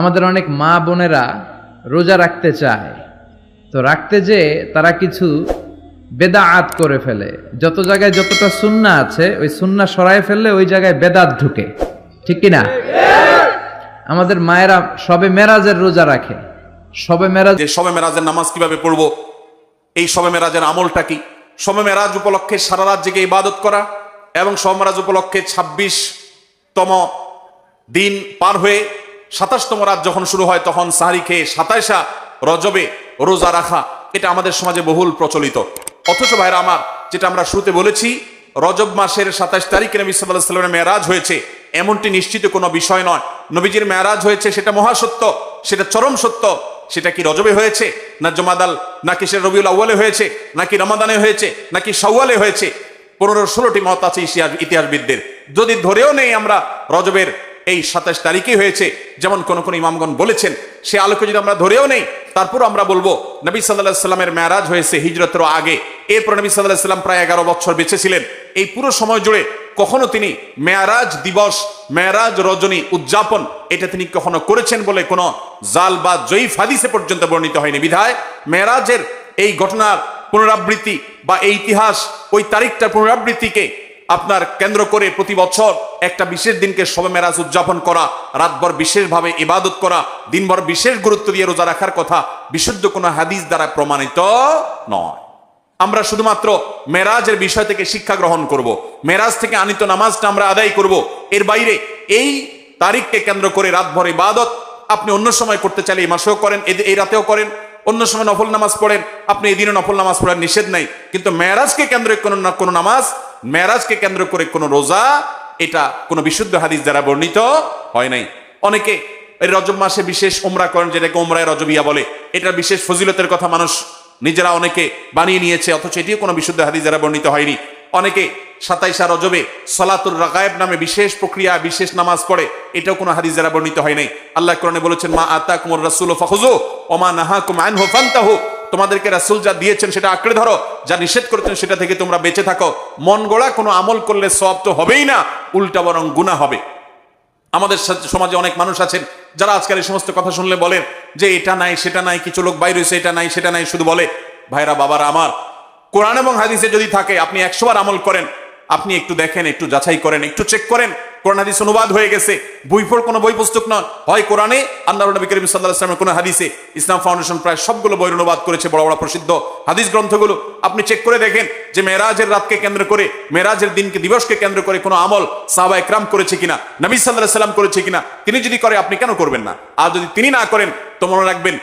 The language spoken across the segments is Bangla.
আমাদের অনেক মা বোনেরা রোজা রাখতে চায়। তো রাখতে যে তারা কিছু বেদা বেদাআত করে ফেলে। যত জায়গায় যতটা সুন্না আছে, ওই সুন্না সরায় ফেললে ওই জায়গায় বেদাত ঢুকে। ঠিক কি না? আমাদের মায়েরা সবে মেরাজের রোজা রাখে। সবে মেরাজ শবে মেরাজের নামাজ কীভাবে পড়ব? এই শবে মেরাজের আমলটা কি? শবে মেরাজ উপলক্ষে সারা রাত জেগে ইবাদত করা এবং শবে মেরাজ উপলক্ষে ছাব্বিশ তম দিন পার হয়ে সাতাশতম রাত যখন শুরু হয়, তখন সাহারি খেয়ে সাতাইশা রজবে রোজা রাখা, এটা আমাদের সমাজে বহুল প্রচলিত। অথচ ভাইরা আমার, যেটা আমরা শুরুতে বলেছি, রজব মাসের সাতাশ তারিখে নবী সাল্লাহ সাল্লামের মেয়ারাজ হয়েছে। এমনটি নিশ্চিত কোনো বিষয় নয়। নবীজির মেয়ারাজ হয়েছে, সেটা মহাসত্য সেটা চরম সত্য। সেটা কি রজবে হয়েছে, না জমাদাল নাকি সেটা রবিউল আউ্বালে হয়েছে, নাকি রমাদানে হয়েছে, নাকি সওয়ালে হয়েছে? পনেরো ষোলোটি মত আছে ইতিহাসবিদদের। যদি ধরেও নেই আমরা রজবের এই সাতাশ তারিখে হয়েছে। যেমন কোন কোন ইমামগণ বলেছেন, সে আলোকে যদি আমরা ধরেও নেই তারপর আমরা বলব, নবী সাল্লাহ সাল্লামের ম্যারাজ হয়েছে হিজরতের আগে। এরপর নবী সাল্লাহ সাল্লাম প্রায় এগারো বছর বেঁচে ছিলেন। এই পুরো সময় জুড়ে কখনো তিনি মেয়ারাজ দিবস মেয়ারাজ রজনী উদযাপন, এটা তিনি কখনো করেছেন বলে কোনো জাল বা জয়ীফ হাদিসে পর্যন্ত বর্ণিত হয়নি। বিধায় মেয়ারাজের এই ঘটনার পুনরাবৃত্তি বা এই ইতিহাস ওই তারিখটার পুনরাবৃত্তিকে আপনার কেন্দ্র করে প্রতি বছর একটা বিশেষ দিনকে সবে মেরাজ উদযাপন করা, রাতভর বিশেষভাবে ইবাদত করা, দিনভর বিশেষ গুরুত্ব দিয়ে রোজা রাখার কথা বিশুদ্ধ কোনো হাদিস দ্বারা প্রমাণিত নয় আমরা শুধুমাত্র মেরাজের বিষয় থেকে শিক্ষা গ্রহণ করব। মেরাজ থেকে আনিত নামাজটা আমরা আদায় করব। এর বাইরে এই তারিখকে কেন্দ্র করে রাতভর ইবাদত আপনি অন্য সময় করতে চাইলে এই মাসেও করেন এই রাতেও করেন, অন্য সময় নফল নামাজ পড়েন, আপনি এই দিনে নফল নামাজ পড়ার নিষেধ নাই কিন্তু মেরাজকে কেন্দ্র কোনো না কোনো নামাজ মেরাজকে কেন্দ্র করে কোনো রোজা, এটা কোনো বিশুদ্ধ হাদিস দ্বারা বর্ণিত হয় নাই। অনেকে এই রজব মাসে বিশেষ ওমরা করেন, যেটাকে ওমরায় রজবিয়া বলে। এটা বিশেষ ফজিলতের কথা মানুষ নিজেরা অনেকে বানিয়ে নিয়েছে, অথচ এটিও কোনো বিশুদ্ধ হাদিস দ্বারা বর্ণিত হয়নি। অনেকে সাতাইশা রজবে সলাতুর রাগায়েব নামে বিশেষ প্রক্রিয়া, বিশেষ নামাজ পড়ে, এটাও কোনো হাদিস দ্বারা বর্ণিত হয় নাই। আল্লাহ কোরআনে বলেছেন, মা আতা কুমর রাসুল ফাহুজু ওমা নাহা কুমান হোফান্তাহু তোমাদেরকে রাসুল যা দিয়েছেন সেটা আঁকড়ে ধরো, যা নিষেধ করেছেন সেটা থেকে তোমরা বেঁচে থাকো। মন গড়া, কোনো আমল করলে সব তো হবেই না, উল্টা বরং গুণা হবে। আমাদের সমাজে অনেক মানুষ আছেন, যারা আজকাল এই সমস্ত কথা শুনলে বলেন যে এটা নাই, সেটা নাই, কিছু লোক বাইরে হয়েছে, এটা নাই, সেটা নাই, শুধু বলে, ভাইরা, বাবারা আমার। কোরআন এবং হাদিসে যদি থাকে, আপনি একশোবার আমল করেন, আপনি একটু দেখেন, একটু যাচাই করেন, একটু চেক করেন কোরআন হাদিস অনুবাদ হয়ে গেছে। বই পড় কোনো বই পুস্তক নয় হয় কোরআনে আল্লাহ নবী করিম সাল্লাহ ইসলামের কোনো হাদিসে ইসলাম ফাউন্ডেশন প্রায় সবগুলো বই অনুবাদ করেছে, বড় বড় প্রসিদ্ধ হাদিস গ্রন্থগুলো। আপনি চেক করে দেখেন যে মেরাজের রাতকে কেন্দ্র করে মেরাজের দিনকে, দিবসকে কেন্দ্র করে কোনো আমল সাহাবা একরাম করেছে কিনা, নবী সাল্লাহ সাল্লাম করেছে কিনা, তিনি যদি করে, আপনি কেন করবেন না? আর যদি তিনি না করেন, তো মনে রাখবেন,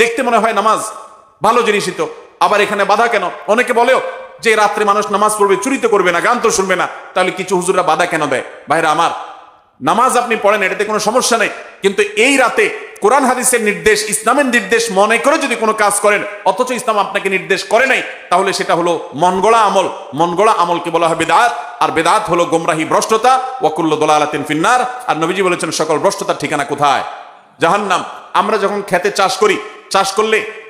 দেখতে মনে হয় নামাজ ভালো জিনিসই তো। আবার এখানে বাধা কেন? অনেকে বলেও যে রাত্রে মানুষ নামাজ পড়বে চুরি তো করবে না, গান তো শুনবে না, তাহলে কিছু হুজুররা বাধা কেন দেয়? ভাইরা আমার, নামাজ আপনি পড়েন, এটাতে কোনো সমস্যা নেই, কিন্তু এই রাতে কোরআন হাদিসের নির্দেশ, ইসলামের নির্দেশ মনে করে যদি কোনো কাজ করেন, অথচ ইসলাম আপনাকে নির্দেশ করে নাই, তাহলে সেটা হলো মনগড়া আমল। মনগড়া আমলকে বলা হয় বেদাত, আর বেদাত হলো গোমরাহি ভ্রষ্টতা, ওয়াকুল্ল দোলালাতিন ফিন্নার, আর নবীজি বলেছেন, সকল ভ্রষ্টতার ঠিকানা কোথায়? জাহান্নাম। আমরা যখন খেতে চাষ করি, চাষ করলে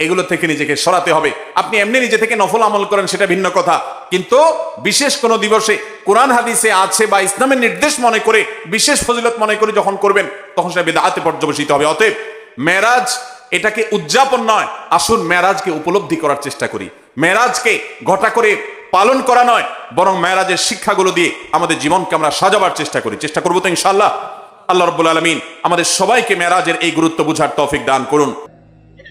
এগুলো থেকে নিজেকে সরাতে হবে। আপনি এমনি নিজে থেকে নফল আমল করেন, সেটা ভিন্ন কথা। কিন্তু বিশেষ কোনো দিবসে কোরআন হাদিসে আছে বা ইসলামের নির্দেশ মনে করে, বিশেষ ফজিলত মনে করে যখন করবেন, তখন সেটা বেদাতে পর্যবেসিত হবে। অতএব মেরাজ এটাকে উদযাপন নয়, আসুন মেরাজকে উপলব্ধি করার চেষ্টা করি। মেরাজকে ঘটা করে পালন করা নয়, বরং মেরাজের শিক্ষাগুলো দিয়ে আমাদের জীবনকে আমরা সাজাবার চেষ্টা করি। চেষ্টা করব তো ইনশাল্লাহ আল্লাহ রব্বুল আলমিন আমাদের সবাইকে মেরাজের এই গুরুত্ব বুঝার তৌফিক দান করুন।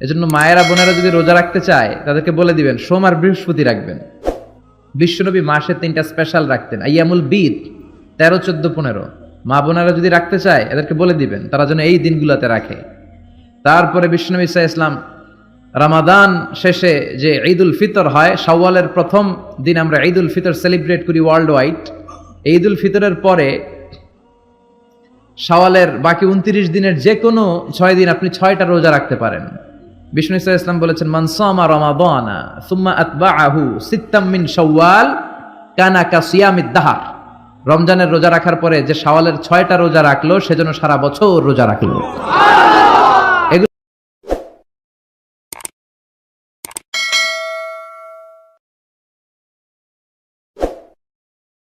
এজন্য মায়েরা, বোনেরা যদি রোজা রাখতে চায়, তাদেরকে বলে দিবেন, সোম আর বৃহস্পতি রাখবেন। বিশ্বনবী মাসে তিনটা স্পেশাল রাখতেন, আইয়ামুল বিদ তেরো, চোদ্দ, পনেরো। মা, বোনেরা যদি রাখতে চায়, এদেরকে বলে দিবেন, তারা যেন এই দিনগুলোতে রাখে। তারপরে বিশ্বনবী ইসা ইসলাম, রামাদান শেষে যে ঈদুল ফিতর হয় সাওয়ালের প্রথম দিন আমরা ঈদুল ফিতর সেলিব্রেট করি ওয়ার্ল্ড ওয়াইড ঈদুল ফিতরের পরে সাওয়ালের বাকি উনত্রিশ দিনের যে কোনো ছয় দিন আপনি ছয়টা রোজা রাখতে পারেন। বিষ্ণু ইসা ইসলাম বলেছেন মানসামা রমাদানা, সুম্মা আতবাআহু সিত্তাম মিন শাওয়াল, কানা কাসিয়ামিদ দাহার। রমজানের রোজা রাখার পরে যে শাওয়ালের ছয়টা রোজা রাখল সেজন্য সারা বছর রোজা রাখল।